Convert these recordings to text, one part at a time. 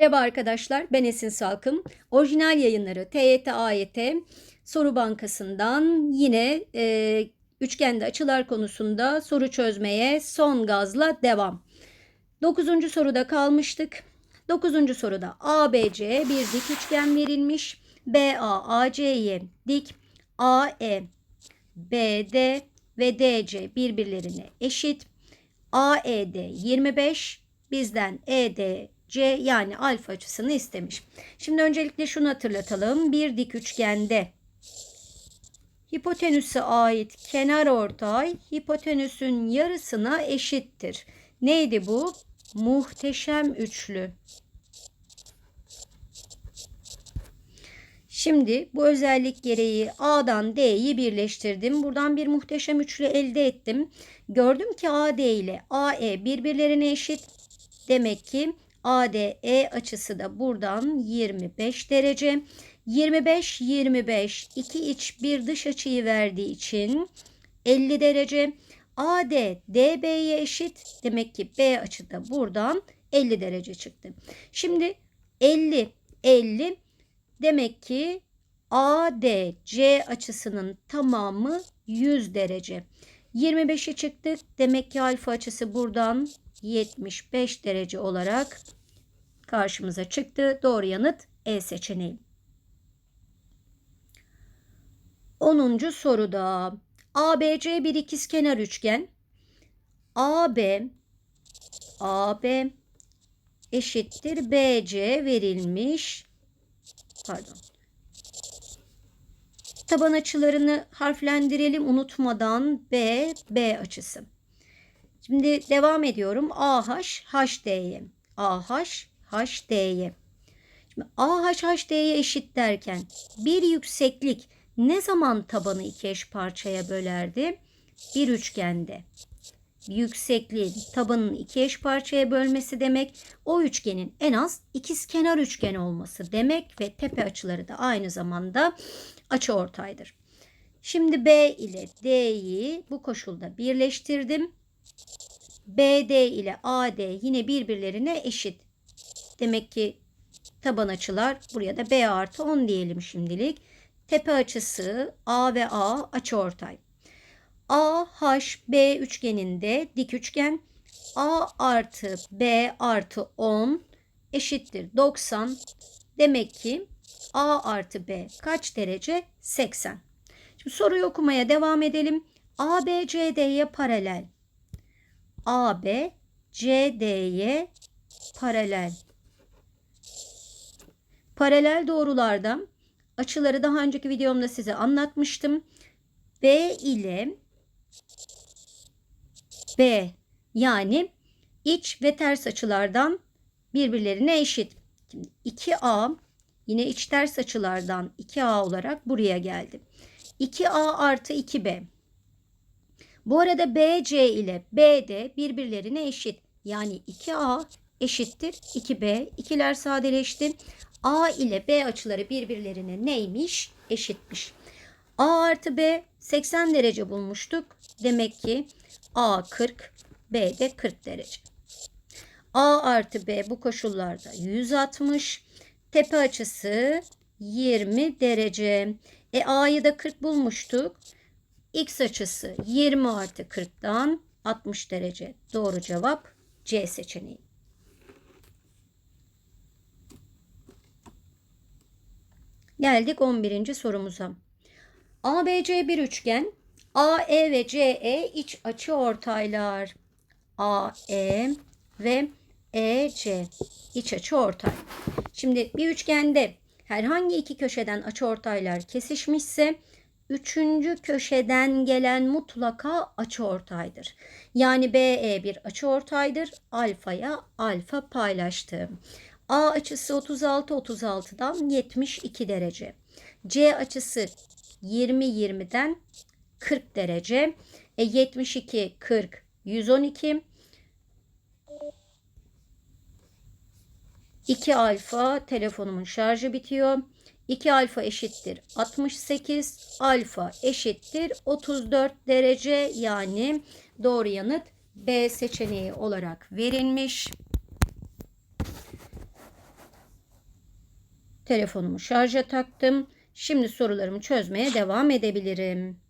Merhaba arkadaşlar, ben Esin Salkım. Orijinal yayınları TYT AYT Soru Bankası'ndan yine e, üçgende açılar konusunda soru çözmeye son gazla devam. Dokuzuncu soruda kalmıştık. Dokuzuncu soruda ABC bir dik üçgen verilmiş. BA AC'ye dik, AE BD ve DC birbirlerine eşit. AED 25, bizden EDC yani alfa açısını istemiş. Şimdi öncelikle şunu hatırlatalım. Bir dik üçgende hipotenüse ait kenar ortay hipotenüsün yarısına eşittir. Neydi bu? Muhteşem üçlü. Şimdi bu özellik gereği A'dan D'yi birleştirdim. Buradan bir muhteşem üçlü elde ettim. Gördüm ki AD ile AE birbirlerine eşit. Demek ki ADE açısı da buradan 25 derece. 25 25 iki iç bir dış açıyı verdiği için 50 derece. AD DB'ye eşit. Demek ki B açı da buradan 50 derece çıktı. Şimdi 50 50 demek ki ADC açısının tamamı 100 derece. 25'e çıktık. Demek ki alfa açısı buradan 75 derece olarak karşımıza çıktı. Doğru yanıt E seçeneği. 10. soruda ABC bir ikizkenar üçgen. AB AB eşittir BC verilmiş. Pardon. Taban açılarını harflendirelim unutmadan B, B açısı. Şimdi devam ediyorum. AH, HD'ye. AH, HD'ye. Şimdi AH, HD'ye eşit derken bir yükseklik ne zaman tabanı iki eş parçaya bölerdi? Bir üçgende. Yüksekliğin tabanın iki eş parçaya bölmesi demek o üçgenin en az ikiz kenar üçgen olması demek ve tepe açıları da aynı zamanda açı ortaydır. Şimdi B ile D'yi bu koşulda birleştirdim. BD ile AD yine birbirlerine eşit. Demek ki taban açılar buraya da B artı 10 diyelim şimdilik. Tepe açısı A ve A açı ortay. AHB üçgeninde dik üçgen A artı B artı 10 eşittir 90. Demek ki A artı B kaç derece? 80. Şimdi soruyu okumaya devam edelim. AB CD'ye paralel. AB CD'ye paralel. Paralel doğrularda açıları daha önceki videomda size anlatmıştım. B ile B yani iç ve ters açılardan birbirlerine eşit. Şimdi 2A yine iç ters açılardan 2A olarak buraya geldi. 2A artı 2B. Bu arada BC ile BD birbirlerine eşit. Yani 2A eşittir 2B. İkiler sadeleşti. A ile B açıları birbirlerine neymiş? Eşitmiş. A artı B 80 derece bulmuştuk. Demek ki A 40, B de 40 derece. A artı B bu koşullarda 160. Tepe açısı 20 derece. E A'yı da 40 bulmuştuk. X açısı 20 artı 40'dan 60 derece. Doğru cevap C seçeneği. Geldik 11. sorumuza. ABC bir üçgen. AE ve CE iç açı ortaylar. AE ve EC iç açı ortay. Şimdi bir üçgende herhangi iki köşeden açı ortaylar kesişmişse üçüncü köşeden gelen mutlaka açı ortaydır. Yani BE bir açı ortaydır. Alfaya alfa paylaştım. A açısı 36 36'dan 72 derece. C açısı 20 20'den 40 derece. E 72 40 112 2 alfa telefonumun şarjı bitiyor. 2 alfa eşittir 68. Alfa eşittir 34 derece. Yani doğru yanıt B seçeneği olarak verilmiş. Telefonumu şarja taktım. Şimdi sorularımı çözmeye devam edebilirim.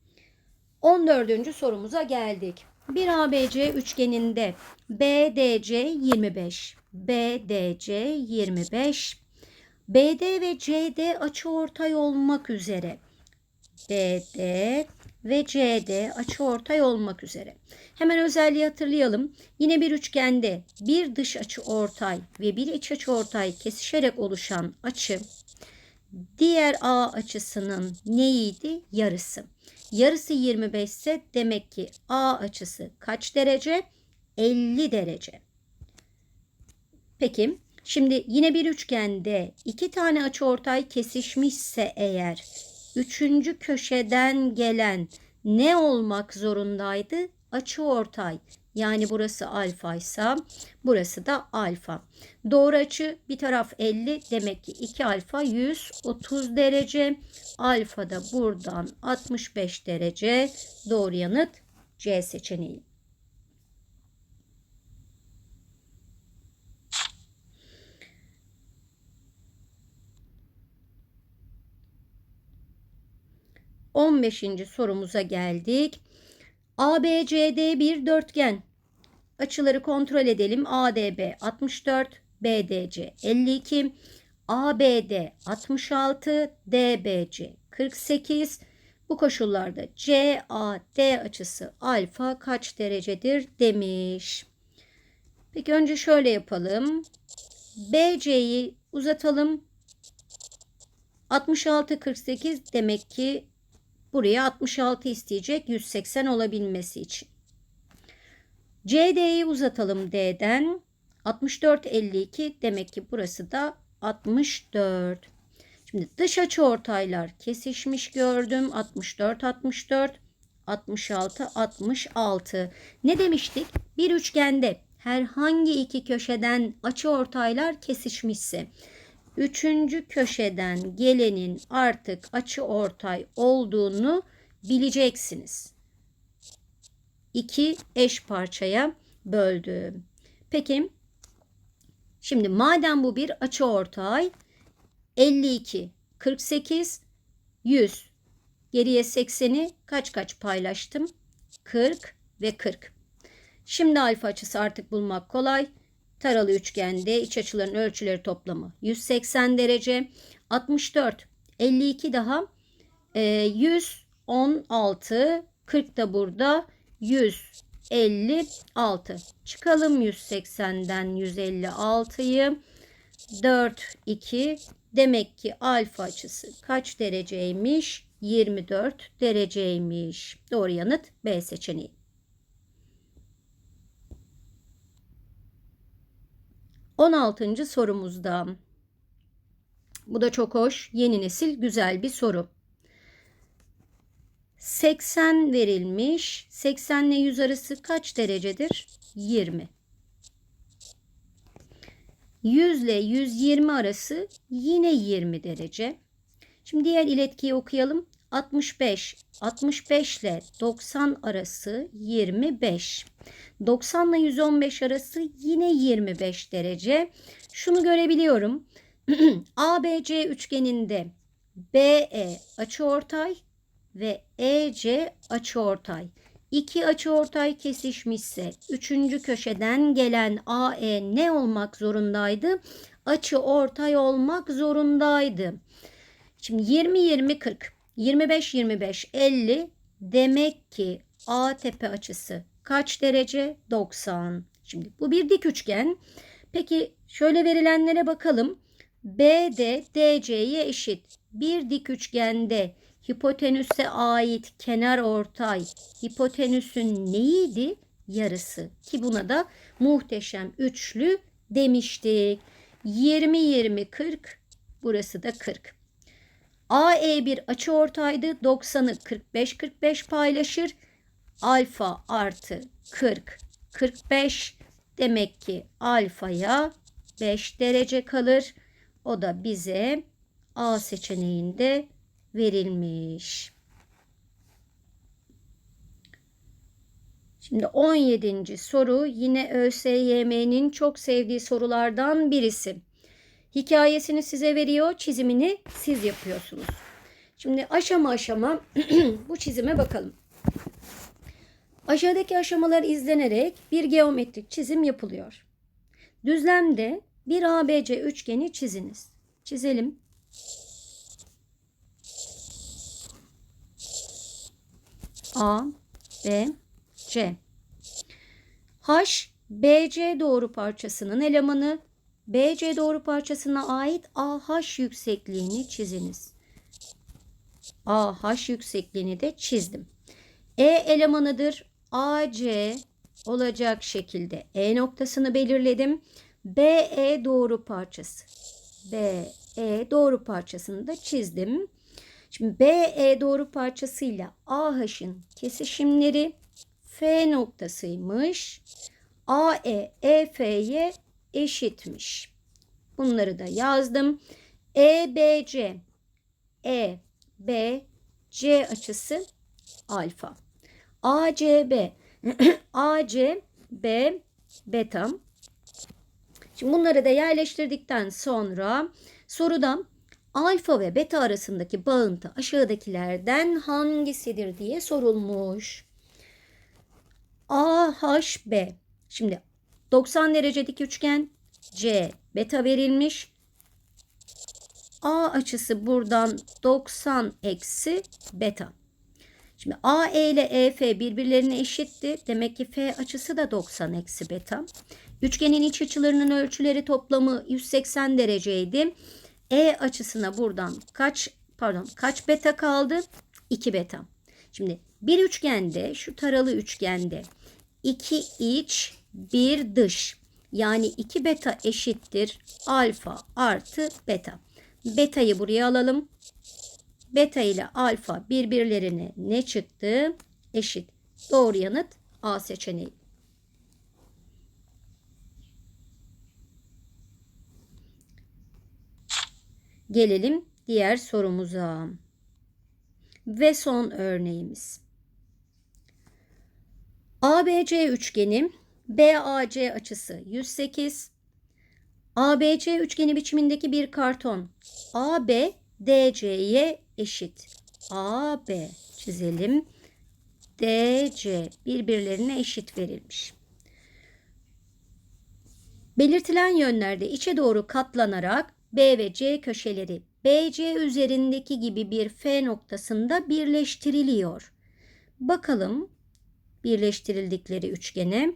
14. sorumuza geldik. Bir ABC üçgeninde BDC 25, BDC 25, BD ve CD açıortay olmak üzere BD ve CD açıortay olmak üzere. Hemen özelliği hatırlayalım. Yine bir üçgende bir dış açıortay ve bir iç açıortay kesişerek oluşan açı diğer A açısının neydi? Yarısı. Yarısı 25 ise demek ki A açısı kaç derece? 50 derece. Peki şimdi yine bir üçgende iki tane açıortay kesişmişse eğer üçüncü köşeden gelen ne olmak zorundaydı? Açıortay. Yani burası alfa ise burası da alfa. Doğru açı bir taraf 50 demek ki 2 alfa 130 derece. Alfa da buradan 65 derece. Doğru yanıt C seçeneği. On beşinci sorumuza geldik. ABCD bir dörtgen. Açıları kontrol edelim. ADB 64, BDC 52, ABD 66, DBC 48. Bu koşullarda CAD açısı alfa kaç derecedir demiş. Peki önce şöyle yapalım. BC'yi uzatalım. 66 48 demek ki buraya 66 isteyecek 180 olabilmesi için. CD'yi uzatalım D'den. 64 52 demek ki burası da 64. Şimdi dış açı ortaylar kesişmiş gördüm. 64 64 66 66. Ne demiştik? Bir üçgende herhangi iki köşeden açı ortaylar kesişmişse üçüncü köşeden gelenin artık açı ortay olduğunu bileceksiniz. İki eş parçaya böldüm. Peki şimdi madem bu bir açı ortay 52, 48, 100. Geriye 80'i kaç kaç paylaştım? 40 ve 40. Şimdi alfa açısı artık bulmak kolay. Taralı üçgende iç açıların ölçüleri toplamı 180 derece. 64, 52 daha e, 116, 40 da burada 156. Çıkalım 180'den 156'yı. 4, 2. Demek ki alfa açısı kaç dereceymiş? 24 dereceymiş. Doğru yanıt B seçeneği. On altıncı sorumuzda. Bu da çok hoş. Yeni nesil güzel bir soru. 80 verilmiş. 80 ile 100 arası kaç derecedir? 20. 100 ile 120 arası yine 20 derece. Şimdi diğer iletkiyi okuyalım. 65. 65 ile 90 arası 25. 90 ile 115 arası yine 25 derece. Şunu görebiliyorum. ABC üçgeninde BE açıortay ve EC açıortay. İki açıortay kesişmişse üçüncü köşeden gelen AE ne olmak zorundaydı? Açı ortay olmak zorundaydı. Şimdi 20 20 40 25 25 50 demek ki A tepe açısı kaç derece? 90. Şimdi bu bir dik üçgen. Peki şöyle verilenlere bakalım. BD DC'ye eşit. Bir dik üçgende hipotenüse ait kenar ortay hipotenüsün neydi? Yarısı. Ki buna da muhteşem üçlü demiştik. 20 20 40 burası da 40. AE bir açı ortaydı. 90'ı 45 45 paylaşır. Alfa artı 40 45 demek ki alfaya 5 derece kalır. O da bize A seçeneğinde verilmiş. Şimdi 17. soru yine ÖSYM'nin çok sevdiği sorulardan birisi. Hikayesini size veriyor, çizimini siz yapıyorsunuz. Şimdi aşama aşama bu çizime bakalım. Aşağıdaki aşamalar izlenerek bir geometrik çizim yapılıyor. Düzlemde bir ABC üçgeni çiziniz. Çizelim. A, B, C. H, BC doğru parçasının elemanı, BC doğru parçasına ait AH yüksekliğini çiziniz. AH yüksekliğini de çizdim. E elemanıdır. AC olacak şekilde E noktasını belirledim. BE doğru parçası. BE doğru parçasını da çizdim. Şimdi BE doğru parçasıyla AH'ın kesişimleri F noktasıymış. AE EF'ye eşitmiş. Bunları da yazdım. EBC EBC açısı alfa. ACB ACB beta. Şimdi bunları da yerleştirdikten sonra soruda alfa ve beta arasındaki bağıntı aşağıdakilerden hangisidir diye sorulmuş. AHB. Şimdi 90 derece dik üçgen C beta verilmiş. A açısı buradan 90 eksi beta. Şimdi AE ile EF birbirlerine eşitti. Demek ki F açısı da 90 eksi beta. Üçgenin iç açılarının ölçüleri toplamı 180 dereceydi. E açısına buradan kaç pardon kaç beta kaldı? 2 beta. Şimdi bir üçgende şu taralı üçgende 2 iç bir dış yani 2 beta eşittir alfa artı beta. Beta'yı buraya alalım. Beta ile alfa birbirlerine ne çıktı? Eşit. Doğru yanıt A seçeneği. Gelelim diğer sorumuza. Ve son örneğimiz. ABC üçgeni BAC açısı 108. ABC üçgeni biçimindeki bir karton AB DC'ye eşit. AB çizelim. DC birbirlerine eşit verilmiş. Belirtilen yönlerde içe doğru katlanarak B ve C köşeleri BC üzerindeki gibi bir F noktasında birleştiriliyor. Bakalım birleştirildikleri üçgene.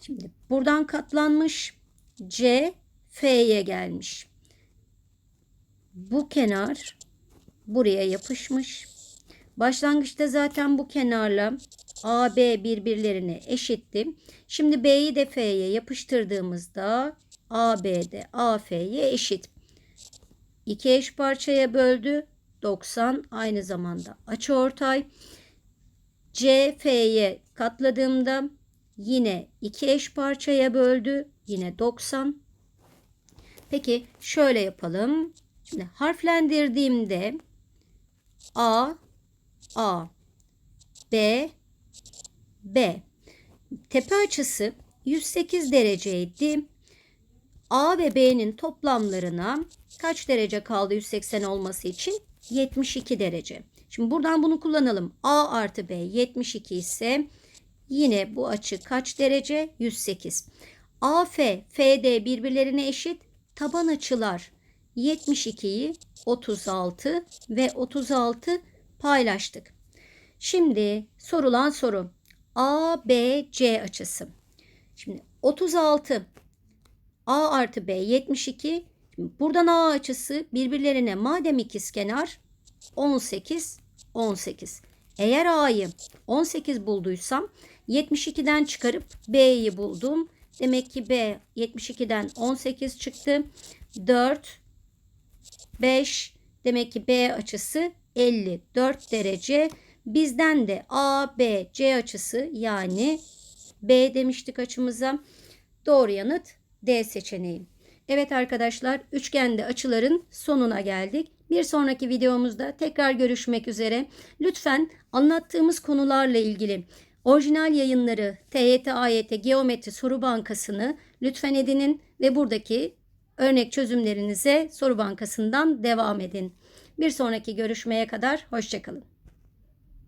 Şimdi buradan katlanmış C F'ye gelmiş. Bu kenar buraya yapışmış. Başlangıçta zaten bu kenarla AB birbirlerine eşitti. Şimdi B'yi de F'ye yapıştırdığımızda AB de AF'ye eşit. İki eş parçaya böldü. 90 aynı zamanda açıortay. CF'ye katladığımda yine iki eş parçaya böldü. Yine 90. Peki şöyle yapalım. Şimdi harflendirdiğimde A, A, B, B. Tepe açısı 108 dereceydi. A ve B'nin toplamlarına kaç derece kaldı 180 olması için? 72 derece. Şimdi buradan bunu kullanalım. A artı B 72 ise yine bu açı kaç derece? 108. AF, FD birbirlerine eşit. Taban açılar 72'yi 36 ve 36 paylaştık. Şimdi sorulan soru ABC açısı. Şimdi 36 A artı B 72. Şimdi buradan A açısı birbirlerine madem ikizkenar 18 18. Eğer A'yı 18 bulduysam 72'den çıkarıp B'yi buldum. Demek ki B 72'den 18 çıktı. 4 5 demek ki B açısı 54 derece. Bizden de A, B, C açısı yani B demiştik açımıza. Doğru yanıt D seçeneği. Evet arkadaşlar üçgende açıların sonuna geldik. Bir sonraki videomuzda tekrar görüşmek üzere. Lütfen anlattığımız konularla ilgili orijinal yayınları TYT AYT Geometri Soru Bankası'nı lütfen edinin ve buradaki örnek çözümlerinize soru bankasından devam edin. Bir sonraki görüşmeye kadar hoşçakalın.